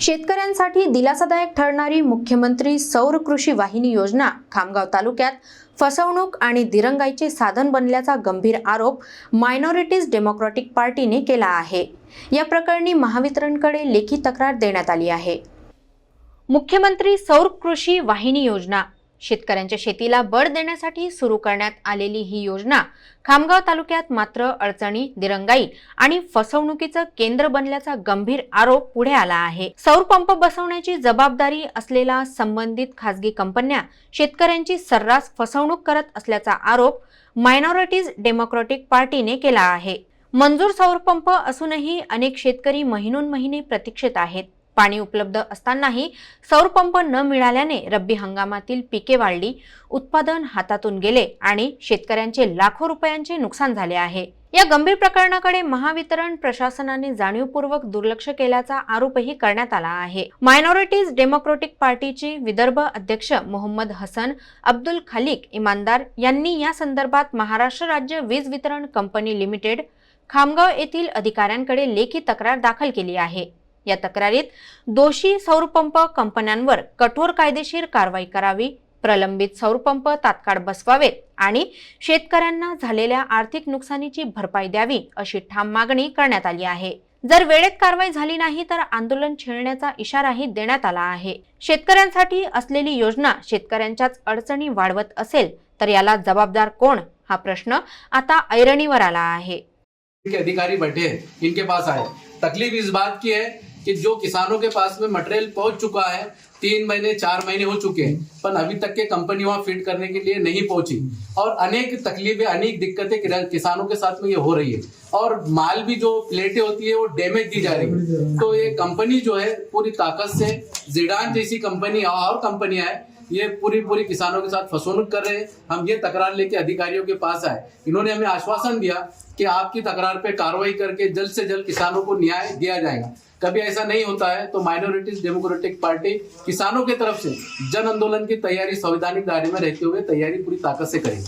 शेतकऱ्यांसाठी दिलासादायक ठरणारी मुख्यमंत्री सौर कृषी वाहिनी योजना खामगाव तालुक्यात फसवणूक आणि दिरंगाईचे साधन बनल्याचा गंभीर आरोप मायनॉरिटीज डेमोक्रॅटिक पार्टीने केला आहे. या प्रकरणी महावितरणकडे लेखी तक्रार देण्यात आली आहे. मुख्यमंत्री सौर कृषी वाहिनी योजना शेतकऱ्यांच्या शेतीला बळ देण्यासाठी सुरू करण्यात आलेली ही योजना खामगाव तालुक्यात मात्र अडचणी दिरंगाई आणि फसवणुकीचं केंद्र बनल्याचा गंभीर आरोप पुढे आला आहे. सौर पंप बसवण्याची जबाबदारी असलेल्या संबंधित खासगी कंपन्या शेतकऱ्यांची सर्रास फसवणूक करत असल्याचा आरोप मायनॉरिटीज डेमोक्रॅटिक पार्टीने केला आहे. मंजूर सौर पंप असूनही अनेक शेतकरी महिनोन महिने प्रतीक्षेत आहेत. पाणी उपलब्ध असतानाही सौर पंप न मिळाल्याने रब्बी हंगामातील पिके वाढली उत्पादन हातातून गेले आणि शेतकऱ्यांचे लाखो रुपयांचे नुकसान झाले आहे. या गंभीर प्रकरणाकडे महावितरण प्रशासनाने जाणीवपूर्वक दुर्लक्ष केल्याचा आरोपही करण्यात आला आहे. मायनॉरिटीज डेमोक्रॅटिक पार्टीचे विदर्भ अध्यक्ष मोहम्मद हसन अब्दुल खालिक इमानदार यांनी या संदर्भात महाराष्ट्र राज्य वीज वितरण कंपनी लिमिटेड खामगाव येथील अधिकाऱ्यांकडे लेखी तक्रार दाखल केली आहे. या तक्रारीत दोषी सौरपंप कंपन्यांवर कठोर कायदेशीर कारवाई करावी प्रलंबित सौरपंप तात्काळ बसवावेत आणि शेतकऱ्यांना झालेल्या आर्थिक नुकसानीची भरपाई द्यावी अशी ठाम मागणी करण्यात आली आहे. जर वेळेत कारवाई झाली नाही तर आंदोलन छेडण्याचा इशाराही देण्यात आला आहे. शेतकऱ्यांसाठी असलेली योजना शेतकऱ्यांच्याच अडचणी वाढवत असेल तर याला जबाबदार कोण? हा प्रश्न आता ऐरणीवर आला आहे. अधिकारी बैठे इनके पास आए। तकलीफ इस बात की है कि जो किसानों के पास में मटेरियल पहुँच चुका है, तीन महीने, चार महीने हो चुके हैं, पर अभी तक के कंपनी वहाँ फिट करने के लिए नहीं पहुँची। और अनेक तकलीफें, अनेक दिक्कतें किसानों के साथ में ये हो रही है। और माल भी जो प्लेटें होती है, वो डैमेज दी जा रही है। तो ये कंपनी जो है, पूरी ताकत से जिडान जैसी कंपनी और कंपनियाँ हैं ये पूरी पूरी किसानों के साथ फसवणूक कर रहे हैं। हम ये तकरार लेके अधिकारियों के पास आए। इन्होंने हमें आश्वासन दिया कि आपकी तकरार पे कार्रवाई करके जल्द से जल्द किसानों को न्याय दिया जाएगा। कभी ऐसा नहीं होता है तो माइनॉरिटीज डेमोक्रेटिक पार्टी किसानों के तरफ़ से जन आंदोलन की तैयारी संवैधानिक दायरे में रहते हुए तैयारी पूरी ताकत से करेगी।